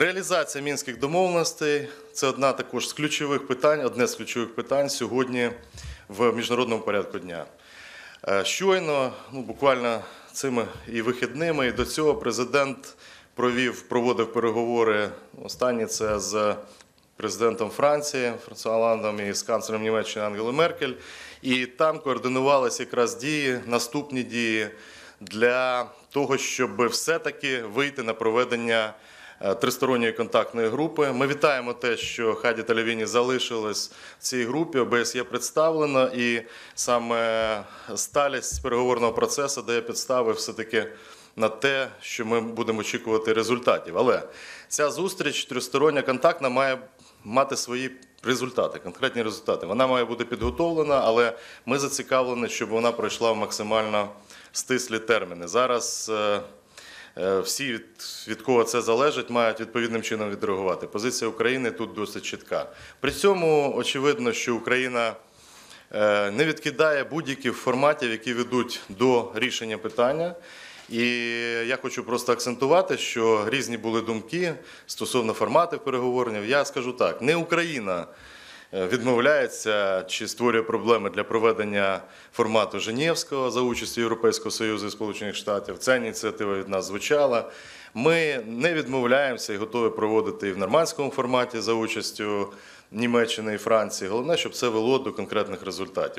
Реалізація мінських домовленостей це одна також з ключових питань, одне з ключових питань сьогодні в міжнародному порядку дня. Е, Щойно, ну буквально цими і вихідними, і до цього президент провів, проводив переговори. Останні це з президентом Франції Франсуа Оландом і з канцлером Німеччини Ангелою Меркель. І там координувалися якраз дії, наступні дії для того, щоб все-таки вийти на проведення тристоронньої контактної групи. Ми вітаємо те, що Хаді та Левіні залишились в цій групі. ОБСЄ представлено, і саме сталість переговорного процесу дає підстави все-таки на те, що ми будемо очікувати результатів. Але ця зустріч тристороння контактна має мати свої результати, конкретні результати. Вона має бути підготовлена, але ми зацікавлені, щоб вона пройшла в максимально стислі терміни. Зараз е, е, всі, від, від кого це залежить, мають відповідним чином відреагувати. Позиція України тут досить чітка. При цьому очевидно, що Україна е, не відкидає будь-яких форматів, які ведуть до рішення питання. І я хочу просто акцентувати, що різні були думки стосовно форматів переговорів. Я скажу так: не Україна е, відмовляється чи створює проблеми для проведення формату Женєвського за участю Європейського Союзу і Сполучених Штатів. Ця ініціатива від нас звучала. Ми не відмовляємося і готові проводити і в нормандському форматі за участю Німеччини і Франції. Головне, щоб це вело до конкретних результатів.